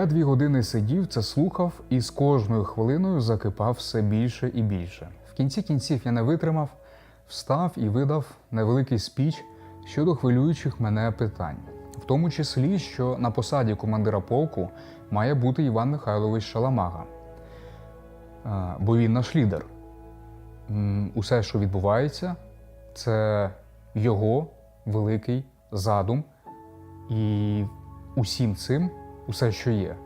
Я дві години сидів, це слухав, і з кожною хвилиною закипав все більше і більше. В кінці кінців я не витримав, встав і видав невеликий спіч щодо хвилюючих мене питань, в тому числі, що на посаді командира полку має бути Іван Михайлович Шаламага, бо він наш лідер. Усе, що відбувається, це його великий задум, і усім цим, усе, що є,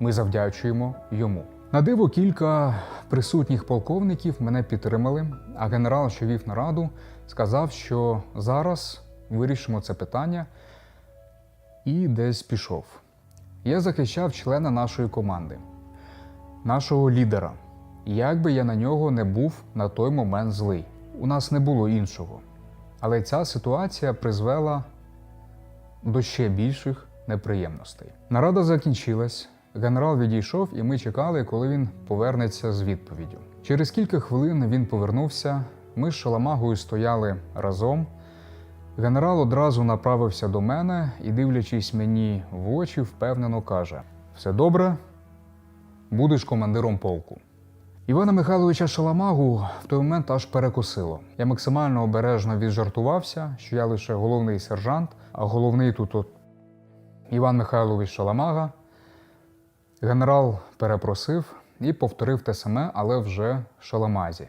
ми завдячуємо йому. На диво, кілька присутніх полковників мене підтримали, а генерал, що вів нараду, сказав, що зараз вирішимо це питання і десь пішов. Я захищав члена нашої команди, нашого лідера. Як би я на нього не був на той момент злий, у нас не було іншого. Але ця ситуація призвела до ще більших неприємностей. Нарада закінчилась, генерал відійшов, і ми чекали, коли він повернеться з відповіддю. Через кілька хвилин він повернувся. Ми з Шаламагою стояли разом. Генерал одразу направився до мене і, дивлячись мені в очі, впевнено каже: Все добре, будеш командиром полку. Івана Михайловича Шаламагу в той момент аж перекосило. Я максимально обережно віджартувався, що я лише головний сержант, а головний тут от Іван Михайлович Шаламага. Генерал перепросив і повторив те саме, але вже Шаламазі.